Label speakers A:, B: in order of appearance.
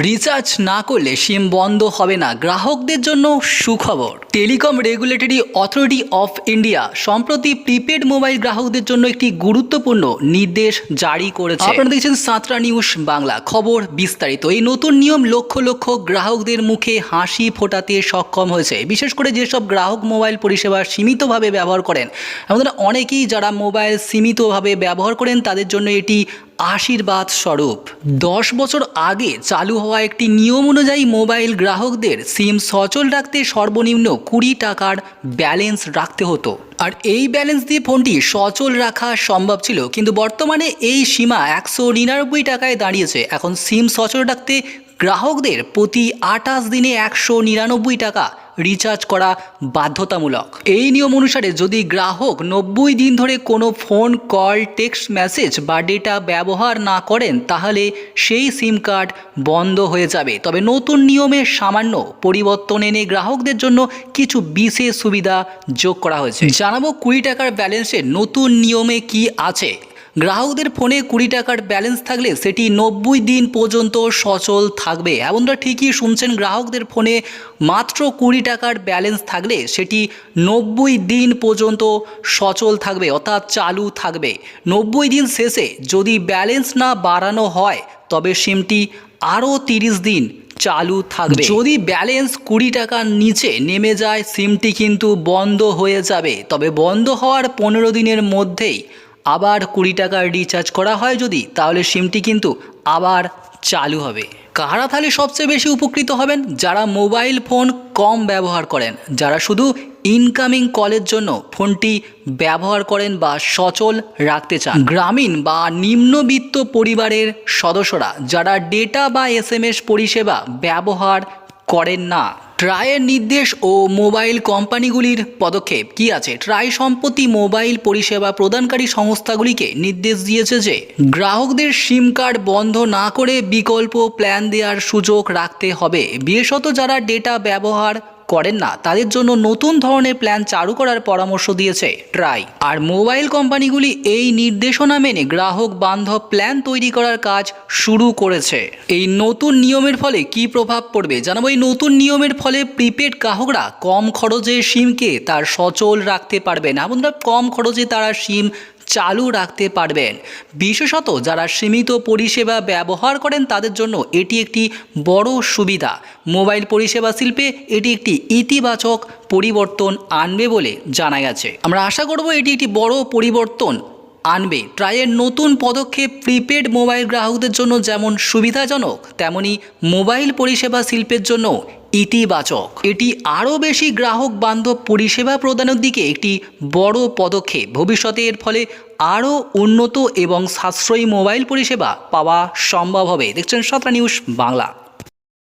A: Recharge না করলে সিম বন্ধ হবে না। গ্রাহকদের জন্য সুখবর। Telecom regulatory authority of India সম্প্রতি প্রিপেড মোবাইল গ্রাহকদের জন্য একটি গুরুত্বপূর্ণ নির্দেশ জারি করেছে। আপনারা দেখছেন সাঁতরা নিউজ বাংলা। খবর বিস্তারিত। এই নতুন নিয়ম লক্ষ লক্ষ গ্রাহকদের মুখে হাসি ফোটাতে সক্ষম হয়েছে। বিশেষ করে যেসব গ্রাহক মোবাইল পরিষেবা সীমিতভাবে ব্যবহার করেন আমাদের অনেকেই যারা মোবাইল সীমিতভাবে ব্যবহার করেন, তাদের জন্য এটি আশীর্বাদ স্বরূপ। দশ বছর আগে চালু হওয়া একটি নিয়ম অনুযায়ী মোবাইল গ্রাহকদের সিম সচল রাখতে সর্বনিম্ন কুড়ি টাকার ব্যালেন্স রাখতে হতো। আর এই ব্যালেন্স দিয়ে ফোনটি সচল রাখা সম্ভব ছিল, কিন্তু বর্তমানে এই সীমা একশো নিরানব্বই টাকায় দাঁড়িয়েছে। এখন সিম সচল রাখতে গ্রাহকদের প্রতি আঠাশ দিনে একশো নিরানব্বই টাকা রিচার্জ করা বাধ্যতামূলক। এই নিয়ম অনুসারে যদি গ্রাহক নব্বই দিন ধরে কোনো ফোন কল টেক্সট মেসেজ বা ডেটা ব্যবহার না করেন, তাহলে সেই সিম কার্ড বন্ধ হয়ে যাবে। তবে নতুন নিয়মে সামান্য পরিবর্তন এনে গ্রাহকদের জন্য কিছু বিশেষ সুবিধা যোগ করা হয়েছে। জানাব কুড়ি টাকার ব্যালেন্সে নতুন নিয়মে কি আছে। গ্রাহকদের ফোনে কুড়ি টাকার ব্যালেন্স থাকলে সেটি নব্বই দিন পর্যন্ত সচল থাকবে। এমনটা ঠিকই শুনছেন গ্রাহকদের ফোনে মাত্র কুড়ি টাকার ব্যালেন্স থাকলে সেটি নব্বই দিন পর্যন্ত সচল থাকবে, অর্থাৎ চালু থাকবে। নব্বই দিন শেষে যদি ব্যালেন্স না বাড়ানো হয়, তবে সিমটি আরও তিরিশ দিন চালু থাকবে। যদি ব্যালেন্স কুড়ি টাকার নিচে নেমে যায়, সিমটি কিন্তু বন্ধ হয়ে যাবে। তবে বন্ধ হওয়ার পনেরো দিনের মধ্যেই আবার কুড়ি টাকার রিচার্জ করা হয় যদি, তাহলে সিমটি কিন্তু আবার চালু হবে। কারা তাহলে সবচেয়ে বেশি উপকৃত হবেন? যারা মোবাইল ফোন কম ব্যবহার করেন, যারা শুধু ইনকামিং কলের জন্য ফোনটি ব্যবহার করেন বা সচল রাখতে চান। গ্রামীণ বা নিম্নবিত্ত পরিবারের সদস্যরা, যারা ডেটা বা এসএমএস পরিষেবা ব্যবহার করেন না ট্রায়ের নির্দেশ ও মোবাইল কোম্পানিগুলির পদক্ষেপ কি আছে? ট্রাই সম্প্রতি মোবাইল পরিষেবা প্রদানকারী সংস্থাগুলিকে নির্দেশ দিয়েছে যে, গ্রাহকদের সিম কার্ড বন্ধ না করে বিকল্প প্ল্যান দেওয়ার সুযোগ রাখতে হবে। বিশেষত যারা ডেটা ব্যবহার করেন না। তাদের জন্য নতুন ধরনের প্ল্যান চালু করার পরামর্শ দিয়েছে ট্রাই। আর মোবাইল কোম্পানিগুলি এই নির্দেশনা মেনে গ্রাহক বান্ধব প্ল্যান তৈরি করার কাজ শুরু করেছে। এই নতুন নিয়মের ফলে কি প্রভাব পড়বে জানাব। এই নতুন নিয়মের ফলে প্রিপেড গ্রাহকরা কম খরচে সিমকে তার সচল রাখতে পারবেন এমনটা কম খরচে তারা সিম চালু রাখতে পারবেন। বিশেষত যারা সীমিত পরিষেবা ব্যবহার করেন, তাদের জন্য এটি একটি বড় সুবিধা। মোবাইল পরিষেবা শিল্পে এটি একটি ইতিবাচক পরিবর্তন আনবে বলে জানা গেছে। আমরা আশা করব এটি একটি বড় পরিবর্তন আনবে। ট্রায়ের নতুন পদক্ষেপ প্রিপেড মোবাইল গ্রাহকদের জন্য যেমন সুবিধাজনক, তেমনি মোবাইল পরিষেবা শিল্পের জন্য ইতিবাচক। এটি আরও বেশি গ্রাহক বান্ধব পরিষেবা প্রদানের দিকে একটি বড় পদক্ষেপ। ভবিষ্যতে এর ফলে আরও উন্নত এবং সাশ্রয়ী মোবাইল পরিষেবা পাওয়া সম্ভব হবে। দেখছেন সতরা নিউজ বাংলা।